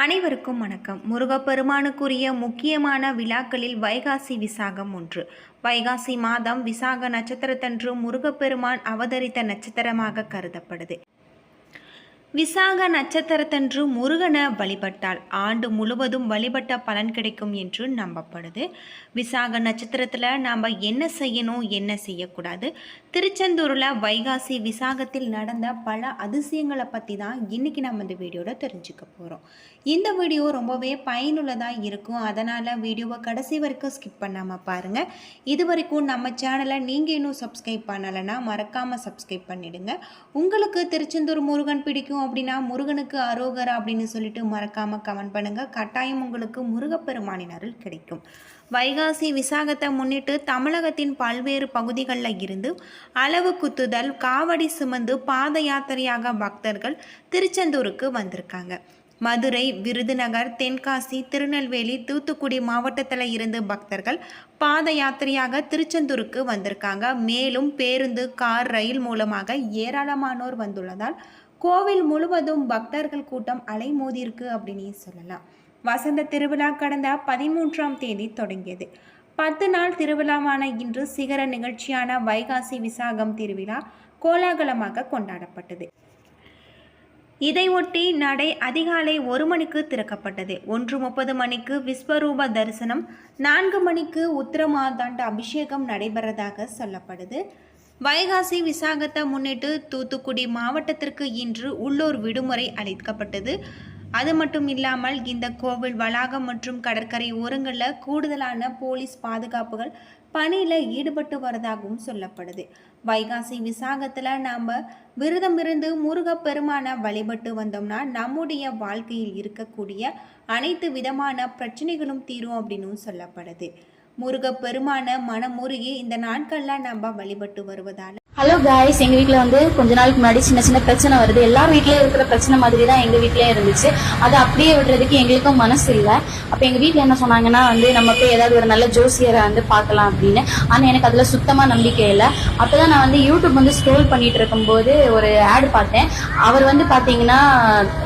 அனைவருக்கும் வணக்கம். முருகப்பெருமானுக்குரிய முக்கியமான விழாக்களில் வைகாசி விசாகம் ஒன்று. வைகாசி மாதம் விசாக நட்சத்திரத்தன்று முருகப்பெருமான் அவதரித்த நட்சத்திரமாக கருதப்படுது. விசாக நட்சத்திரத்தன்று முருகனை வழிபட்டால் ஆண்டு முழுவதும் வழிபட்ட பலன் கிடைக்கும் என்று நம்பப்படுது. விசாக நட்சத்திரத்தில் நாம் என்ன செய்யணும் என்ன செய்யக்கூடாது? திருச்செந்தூரில் வைகாசி விசாகத்தில் நடந்த பல அதிசயங்களை பற்றி தான் இன்றைக்கி நம்ம இந்த வீடியோவில் தெரிஞ்சுக்க போகிறோம் இந்த வீடியோ ரொம்பவே பயனுள்ளதாக இருக்கும். அதனால் வீடியோவை கடைசி வரைக்கும் ஸ்கிப் பண்ணாமல் பாருங்கள் இது வரைக்கும் நம்ம சேனலை நீங்கள் இன்னும் சப்ஸ்கிரைப் பண்ணலைன்னா மறக்காமல் சப்ஸ்கிரைப் பண்ணிவிடுங்க உங்களுக்கு திருச்செந்தூர் முருகன் பிடிக்கும் அப்படின்னா முருகனுக்கு அரோகரா அப்படின்னு சொல்லிட்டு மறக்காமல் கமெண்ட் பண்ணுங்கள் கட்டாயம் உங்களுக்கு முருகப்பெருமானின் அருள் கிடைக்கும். வைகாசி விசாகத்தை முன்னிட்டு தமிழகத்தின் பல்வேறு பகுதிகளில் இருந்து அளவு குத்துதல் காவடி சுமந்து பாத யாத்திரையாக பக்தர்கள் திருச்செந்தூருக்கு வந்திருக்காங்க. மதுரை விருதுநகர் தென்காசி திருநெல்வேலி தூத்துக்குடி மாவட்டத்தில் இருந்து பக்தர்கள் பாத யாத்திரையாக திருச்செந்தூருக்கு வந்திருக்காங்க. மேலும் பேருந்து கார் ரயில் மூலமாக ஏராளமானோர் வந்துள்ளதால் கோவில் முழுவதும் பக்தர்கள் கூட்டம் அலைமோதிருக்கு அப்படின்னு சொல்லலாம். வசந்த திருவிழா கடந்த பதிமூன்றாம் தேதி தொடங்கியது. பத்து நாள் திருவிழாவான இன்று சிகர நிகழ்ச்சியான வைகாசி விசாகம் திருவிழா கோலாகலமாக கொண்டாடப்பட்டது. இதையொட்டி நடை அதிகாலை ஒரு மணிக்கு திறக்கப்பட்டது. ஒன்று முப்பது மணிக்கு விஸ்வரூப தரிசனம் நான்கு மணிக்கு உத்தரமாதாண்ட அபிஷேகம் நடைபெறதாக சொல்லப்படுது. வைகாசி விசாகத்தை முன்னிட்டு தூத்துக்குடி மாவட்டத்திற்கு இன்று உள்ளூர் விடுமுறை அளிக்கப்பட்டது. அது மட்டும் இல்லாமல் இந்த கோவில் வளாகம் மற்றும் கடற்கரை ஓரங்களில் கூடுதலான போலீஸ் பாதுகாப்புகள் பணியில் ஈடுபட்டு வரதாகவும் சொல்லப்படுது. வைகாசி விசாகத்தில் நாம் விரதம் இருந்து முருகப்பெருமான வழிபட்டு வந்தோம்னா நம்முடைய வாழ்க்கையில் இருக்கக்கூடிய அனைத்து விதமான பிரச்சனைகளும் தீரும் அப்படின்னு சொல்லப்படுது. முருகப்பெருமான மனமுருகி இந்த நாட்கள்லாம் நம்ம வழிபட்டு வருவதால் ஹலோ காய்ஸ் எங்க வீட்டில் வந்து கொஞ்ச நாளுக்கு முன்னாடி சின்ன சின்ன பிரச்சனை வருது. எல்லா வீட்லயும் இருக்கிற பிரச்சனை மாதிரி தான் எங்க வீட்லயும் இருந்துச்சு. அதை அப்படியே விடுறதுக்கு எங்களுக்கும் மனசு இல்ல. அப்ப எங்க வீட்டில் என்ன சொன்னாங்கன்னா வந்து நம்ம போய் ஏதாவது ஒரு நல்ல ஜோசியரை வந்து பார்க்கலாம் அப்படின்னு. ஆனா எனக்கு அதுல சுத்தமா நம்பிக்கை இல்ல. அப்பதான் நான் வந்து யூடியூப் வந்து ஸ்க்ரோல் பண்ணிட்டு இருக்கும்போது ஒரு ஆடு பார்த்தேன். அவர் வந்து பாத்தீங்கன்னா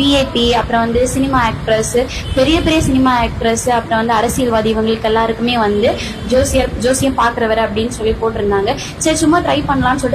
பிஏபி அப்புறம் வந்து சினிமா ஆக்ட்ரஸ் பெரிய பெரிய சினிமா ஆக்ட்ரஸ் அப்புறம் வந்து அரசியல்வாதி இவங்களுக்கு எல்லாருக்குமே வந்து ஜோசியர் ஜோசியம் பாக்குறவர் அப்படின்னு சொல்லி போட்டிருந்தாங்க. சரி சும்மா ட்ரை பண்ணலாம்னு சொல்லிட்டு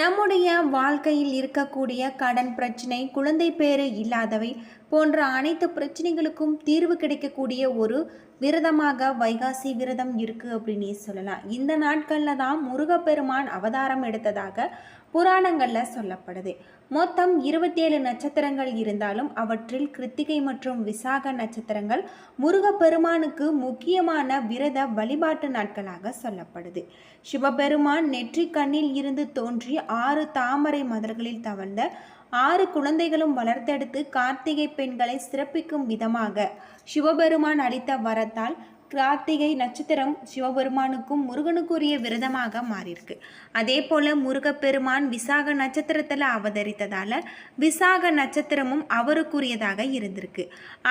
நம்முடைய வாழ்க்கையில் இருக்கக்கூடிய கடன் பிரச்சனை குழந்தை பேறு இல்லாதவை போன்ற அனைத்து பிரச்சனைகளுக்கும் தீர்வு கிடைக்கக்கூடிய ஒரு விரதமாக வைகாசி விரதம் இருக்குது அப்படின்னே சொல்லலாம். இந்த நாட்களில் தான் முருகப்பெருமான் அவதாரம் எடுத்ததாக புராணங்களில் சொல்லப்படுது. மொத்தம் இருபத்தேழு நட்சத்திரங்கள் இருந்தாலும் அவற்றில் கிருத்திகை மற்றும் விசாக நட்சத்திரங்கள் முருகப்பெருமானுக்கு முக்கியமான விரத வழிபாட்டு நாட்களாக சொல்லப்படுது. சிவபெருமான் நெற்றிக் கண்ணில் இருந்து தோன்றி ஆறு தாமரை மதர்களில் தவழ்ந்த ஆறு குழந்தைகளும் வளர்த்தெடுத்து கார்த்திகை பெண்களை சிறப்பிக்கும் விதமாக சிவபெருமான் அளித்த வரத்தால் கார்த்திகை நட்சத்திரம் சிவபெருமானுக்கும் முருகனுக்குரிய விரதமாக மாறியிருக்கு. அதே போல் முருகப்பெருமான் விசாக நட்சத்திரத்தில் அவதரித்ததால் விசாக நட்சத்திரமும் அவருக்குரியதாக இருந்திருக்கு.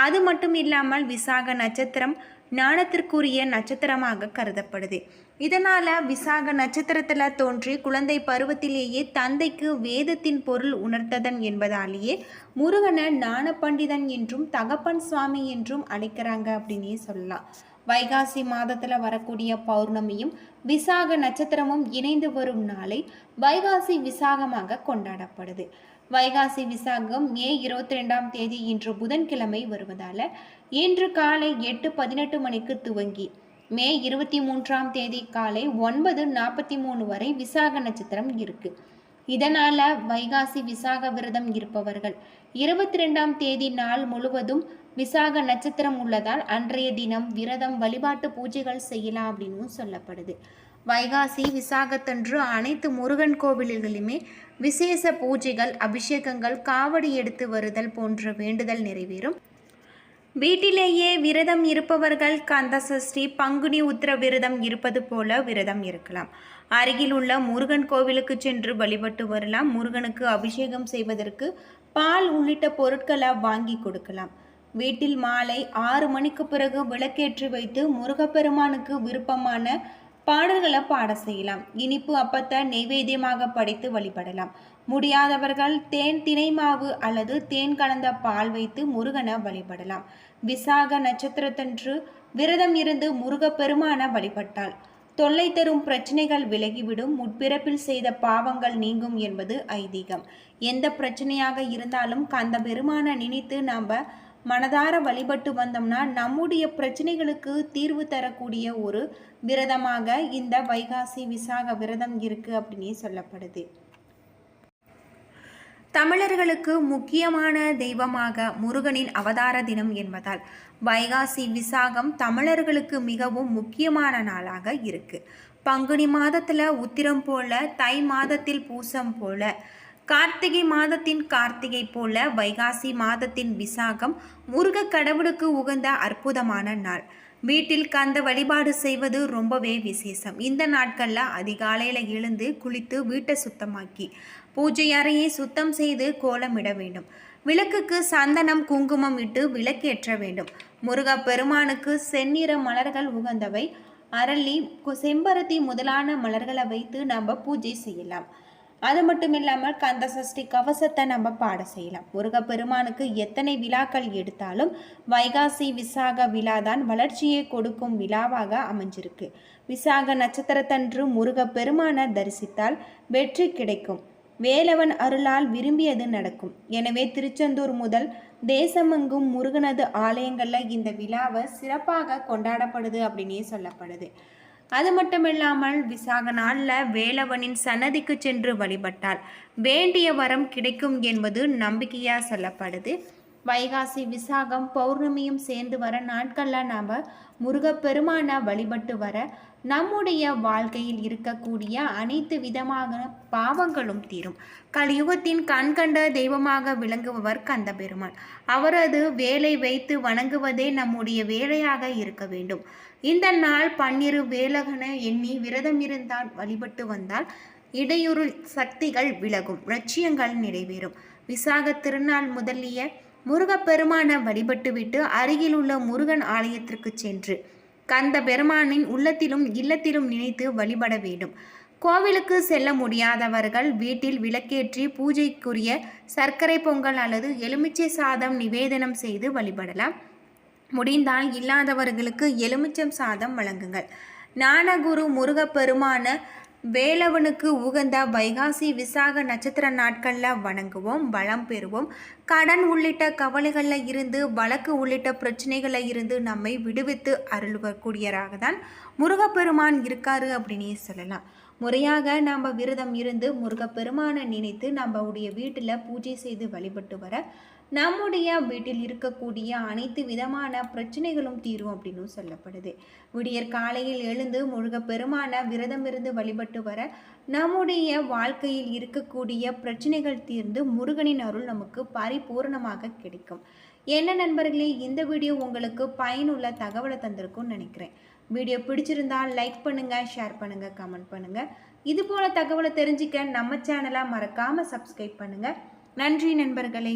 அது மட்டும் இல்லாமல் விசாக நட்சத்திரம் ஞானத்திற்குரிய நட்சத்திரமாக கருதப்படுது. இதனால் விசாக நட்சத்திரத்தில் தோன்றி குழந்தை பருவத்திலேயே தந்தைக்கு வேதத்தின் பொருள் உணர்த்ததன் என்பதாலேயே முருகனை ஞான பண்டிதன் என்றும் தகப்பன் சுவாமி என்றும் அழைக்கிறாங்க அப்படின்னே சொல்லலாம். வைகாசி மாதத்தில் வரக்கூடிய பௌர்ணமியும் விசாக நட்சத்திரமும் இணைந்து வரும் நாளை வைகாசி விசாகமாக கொண்டாடப்படுது. வைகாசி விசாகம் மே இருபத்தி ரெண்டாம் தேதி இன்று புதன்கிழமை வருவதால இன்று காலை எட்டு பதினெட்டு மணிக்கு துவங்கி மே இருபத்தி மூன்றாம் தேதி காலை ஒன்பது நாற்பத்தி மூணு வரை விசாக நட்சத்திரம் இருக்கு. இதனால வைகாசி விசாக விரதம் இருப்பவர்கள் இருபத்தி ரெண்டாம் தேதி நாள் முழுவதும் விசாக நட்சத்திரம் உள்ளதால் அன்றைய தினம் விரதம் வழிபாட்டு பூஜைகள் செய்யலாம் அப்படின்னு சொல்லப்படுது. வைகாசி விசாகத்தன்று அனைத்து முருகன் கோவில்களிலுமே விசேஷ பூஜைகள் அபிஷேகங்கள் காவடி எடுத்து வருதல் போன்ற வேண்டுதல் நிறைவேறும். வீட்டிலேயே விரதம் இருப்பவர்கள் கந்த சஷ்டி பங்குனி உத்திர விரதம் இருப்பது போல விரதம் இருக்கலாம். அருகில் உள்ள முருகன் கோவிலுக்கு சென்று வழிபட்டு வரலாம். முருகனுக்கு அபிஷேகம் செய்வதற்கு பால் உள்ளிட்ட பொருட்களை வாங்கி கொடுக்கலாம். வீட்டில் மாலை ஆறு மணிக்கு பிறகு விளக்கேற்றி வைத்து முருகப்பெருமானுக்கு விருப்பமான பாடல்களை பாட செய்யலாம். இனிப்பு அப்பத்தை நெய்வேத்தியமாக படைத்து வழிபடலாம். முடியாதவர்கள் தேன் தினை மாவு அல்லது தேன் கலந்த பால் வைத்து முருகனை வழிபடலாம். விசாக நட்சத்திரத்தன்று விரதம் இருந்து முருகப்பெருமான வழிபட்டால் தொல்லை தரும் பிரச்சனைகள் விலகிவிடும் முற்பிறப்பில் செய்த பாவங்கள் நீங்கும் என்பது ஐதீகம். எந்த பிரச்சனையாக இருந்தாலும் கந்த பெருமானை நினைத்து நாம் மனதார வழிபட்டு வந்தோம்னா நம்முடைய பிரச்சனைகளுக்கு தீர்வு தரக்கூடிய ஒரு விரதமாக இந்த வைகாசி விசாக விரதம் இருக்குது அப்படின்னே சொல்லப்படுது. தமிழர்களுக்கு முக்கியமான தெய்வமாக முருகனின் அவதார தினம் என்பதால் வைகாசி விசாகம் தமிழர்களுக்கு மிகவும் முக்கியமான நாளாக இருக்கு. பங்குனி மாதத்தில் உத்திரம் போல தை மாதத்தில் பூசம் போல கார்த்திகை மாதத்தின் கார்த்திகை போல வைகாசி மாதத்தின் விசாகம் முருக கடவுளுக்கு உகந்த அற்புதமான நாள். வீட்டில் கந்த வழிபாடு செய்வது ரொம்பவே விசேஷம். இந்த நாட்களில் அதிகாலையில் எழுந்து குளித்து வீட்டை சுத்தமாக்கி பூஜை அறையை சுத்தம் செய்து கோலமிட வேண்டும். விளக்குக்கு சந்தனம் குங்குமம் இட்டு விளக்கேற்ற வேண்டும். முருக பெருமானுக்கு செந்நிற மலர்கள் உகந்தவை அரளி கு- செம்பருத்தி முதலான மலர்களை வைத்து நம்ம பூஜை செய்யலாம். அது மட்டும் இல்லாமல் கந்த சஷ்டி கவசத்தை நம்ம பாட செய்யலாம். முருகப்பெருமானுக்கு எத்தனை விழாக்கள் எடுத்தாலும் வைகாசி விசாக விழா தான் வளர்ச்சியை கொடுக்கும் விழாவாக அமைஞ்சிருக்கு. விசாக நட்சத்திரத்தன்று முருகப்பெருமானை தரிசித்தால் வெற்றி கிடைக்கும். வேலவன் அருளால் விரும்பியது நடக்கும். எனவே திருச்செந்தூர் முதல் தேசமெங்கும் முருகனது ஆலயங்களில் இந்த விழாவை சிறப்பாக கொண்டாடப்படுது அப்படின்னே சொல்லப்படுது. அது மட்டும் இல்லாமல் விசாக நாளில் வேலவனின் சன்னதிக்கு சென்று வழிபட்டால் வேண்டிய வரம் கிடைக்கும் என்பது நம்பிக்கையாக சொல்லப்படுது. வைகாசி விசாகம் பௌர்ணமியும் சேர்ந்து வர நாட்களில் நாம் முருகப்பெருமானை வழிபட்டு வர நம்முடைய வாழ்க்கையில் இருக்கக்கூடிய அனைத்து விதமான பாவங்களும் தீரும். கலியுகத்தின் கண்கண்ட தெய்வமாக விளங்குபவர் கந்த பெருமான் அவரது வேலை வைத்து வணங்குவதே நம்முடைய வேலையாக இருக்க வேண்டும். இந்த நாள் பன்னிரு வேலகன எண்ணி விரதம் இருந்தால் வழிபட்டு வந்தால் இடையூறு சக்திகள் விலகும் லட்சியங்கள் நிறைவேறும். விசாக திருநாள் முதலிய முருகப்பெருமானை வழிபட்டுவிட்டு அருகில் உள்ள முருகன் ஆலயத்திற்கு சென்று கந்த பெருமானின் உள்ளத்திலும் இல்லத்திலும் நினைத்து வழிபட வேண்டும். கோவிலுக்கு செல்ல முடியாதவர்கள் வீட்டில் விளக்கேற்றி பூஜைக்குரிய சர்க்கரை பொங்கல் அல்லது எலுமிச்சை சாதம் நிவேதனம் செய்து வழிபடலாம். முடிந்தால் இல்லாதவர்களுக்கு எலுமிச்சம் சாதம் வழங்குங்கள். ஞானகுரு முருகப்பெருமான வேலவனுக்கு உகந்த வைகாசி விசாக நட்சத்திர நாட்களில் வணங்குவோம் வளம் பெறுவோம். கடன் உள்ளிட்ட கவலைகளில் இருந்து வழக்கு உள்ளிட்ட பிரச்சனைகளில் இருந்து நம்மை விடுவித்து அருள்வக்கூடியராக தான் முருகப்பெருமான் இருக்காரு அப்படின்னே சொல்லலாம். முறையாக நாம் விரதம் இருந்து முருகப்பெருமானை நினைத்து நம்மளுடைய வீட்டில் பூஜை செய்து வழிபட்டு வர நம்முடைய வீட்டில் இருக்கக்கூடிய அனைத்து விதமான பிரச்சனைகளும் தீரும் அப்படின்னு சொல்லப்படுது. விடியற் காலையில் எழுந்து முருகப்பெருமான விரதம் இருந்து வழிபட்டு வர நம்முடைய வாழ்க்கையில் இருக்கக்கூடிய பிரச்சனைகள் தீர்ந்து முருகனின் அருள் நமக்கு பரிபூரணமாக கிடைக்கும். என்ன நண்பர்களே இந்த வீடியோ உங்களுக்கு பயனுள்ள தகவலை தந்திருக்கும்னு நினைக்கிறேன். வீடியோ பிடிச்சிருந்தால் லைக் பண்ணுங்கள் ஷேர் பண்ணுங்கள் கமெண்ட் பண்ணுங்கள் இது போல் தகவலை தெரிஞ்சுக்க நம்ம சேனலை மறக்காமல் சப்ஸ்கிரைப் பண்ணுங்கள் நன்றி நண்பர்களே.